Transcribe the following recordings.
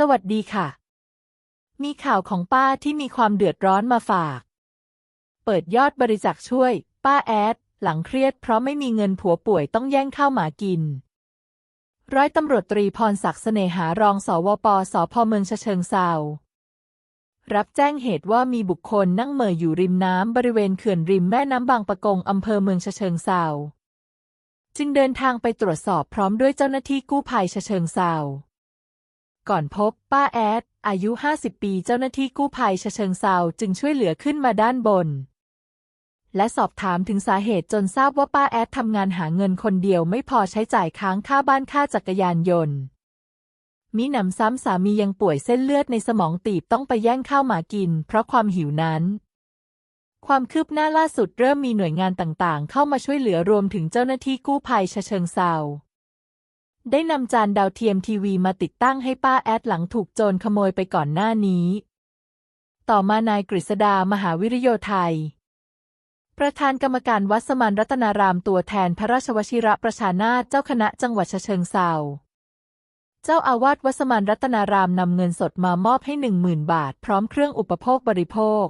สวัสดีค่ะ มีข่าวของป้าที่มีความเดือดร้อนมาฝาก เปิดยอดบริจาคช่วย ป้าแอด หลังเครียดเพราะไม่มีเงินผัวป่วยต้องแย่งข้าวหมากิน ร้อยตำรวจตรีพรศักดิ์เสน่หารองสวปสพเมืองฉะเชิงเซารับแจ้งเหตุว่ามีบุคคลนั่งเหม่ออยู่ริมน้ำบริเวณเขื่อนริมแม่น้ำบางปะกงอำเภอเมืองฉะเชิงเซาจึงเดินทางไปตรวจสอบพร้อมด้วยเจ้าหน้าที่กู้ภัยฉะเชิงเซา ก่อนพบ ป้าแอด อายุ 50 ปีเจ้าหน้าที่กู้ภัยฉะเชิงเซาจึงช่วยเหลือขึ้นมาด้านบน และสอบถามถึงสาเหตุจนทราบว่าป้าแอดทำงานหาเงินคนเดียวไม่พอใช้จ่ายค้างค่าบ้านค่าจักรยานยนต์มิหนำซ้ำสามียังป่วยเส้นเลือดในสมองตีบต้องไปแย่งข้าวหมากิน เพราะความหิวนั้น ความคืบหน้าล่าสุดเริ่มมีหน่วยงานต่างๆ เข้ามาช่วยเหลือรวมถึงเจ้าหน้าที่กู้ภัยฉะเชิงเซา ได้นำจานดาวเทียมทีวีมาติดตั้งให้ป้าแอดหลังถูกโจรขโมยไปก่อนหน้านี้ ต่อมานายกฤษดามหาวิริโยไทย ประธานกรรมการวัดสมานรัตนารามตัวแทนพระราชวชิระประชานาถเจ้าคณะจังหวัดเชิงเซาเจ้าอาวาสวัดสมานรัตนารามนำเงินสดมามอบให้หนึ่งหมื่นบาท พร้อมเครื่องอุปโภคบริโภค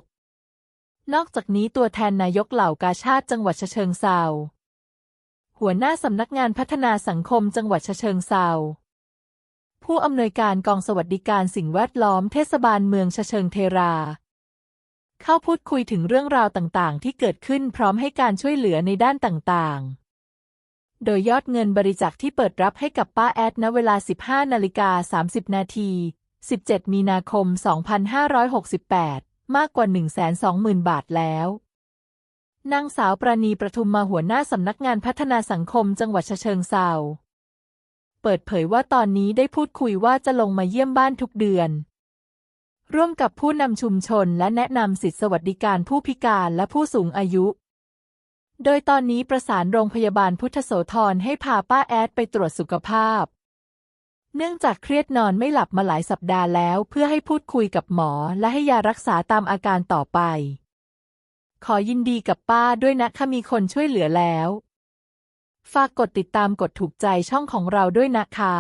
นอกจากนี้ตัวแทนนายกเหล่ากาชาติจังหวัดเชิงเซา หัวหน้าสำนักงานพัฒนาสังคมจังหวัดฉะเชิงเซาผู้อำนวยการกองสวัสดิการสิ่งแวดล้อมเทศบาลเมืองฉะเชิงเทรา เข้าพูดคุยถึงเรื่องราวต่างๆ ที่เกิดขึ้นพร้อมให้การช่วยเหลือในด้านต่างๆโดยยอดเงินบริจาคที่เปิดรับให้กับป้าแอดณเวลา 15 นาฬิกา 30 นาที 17 มีนาคม 2568 มากกว่า 120,000 บาทแล้ว นางสาวปราณีประทุมมาหัวหน้าสำนักงานพัฒนาสังคมจังหวัดฉะเชิงเซาเปิดเผยว่าตอนนี้ได้พูดคุยว่าจะลงมาเยี่ยมบ้านทุกเดือน ร่วมกับผู้นำชุมชนและแนะนำสิทธิสวัสดิการผู้พิการและผู้สูงอายุ โดยตอนนี้ประสานโรงพยาบาลพุทธโสธรให้พาป้าแอดไปตรวจสุขภาพ เนื่องจากเครียดนอนไม่หลับมาหลายสัปดาห์แล้ว เพื่อให้พูดคุยกับหมอและให้ยารักษาตามอาการต่อไป ขอยินดีกับป้าด้วยนะคะมีคนช่วยเหลือแล้ว ฝากกดติดตามกดถูกใจช่องของเราด้วยนะคะ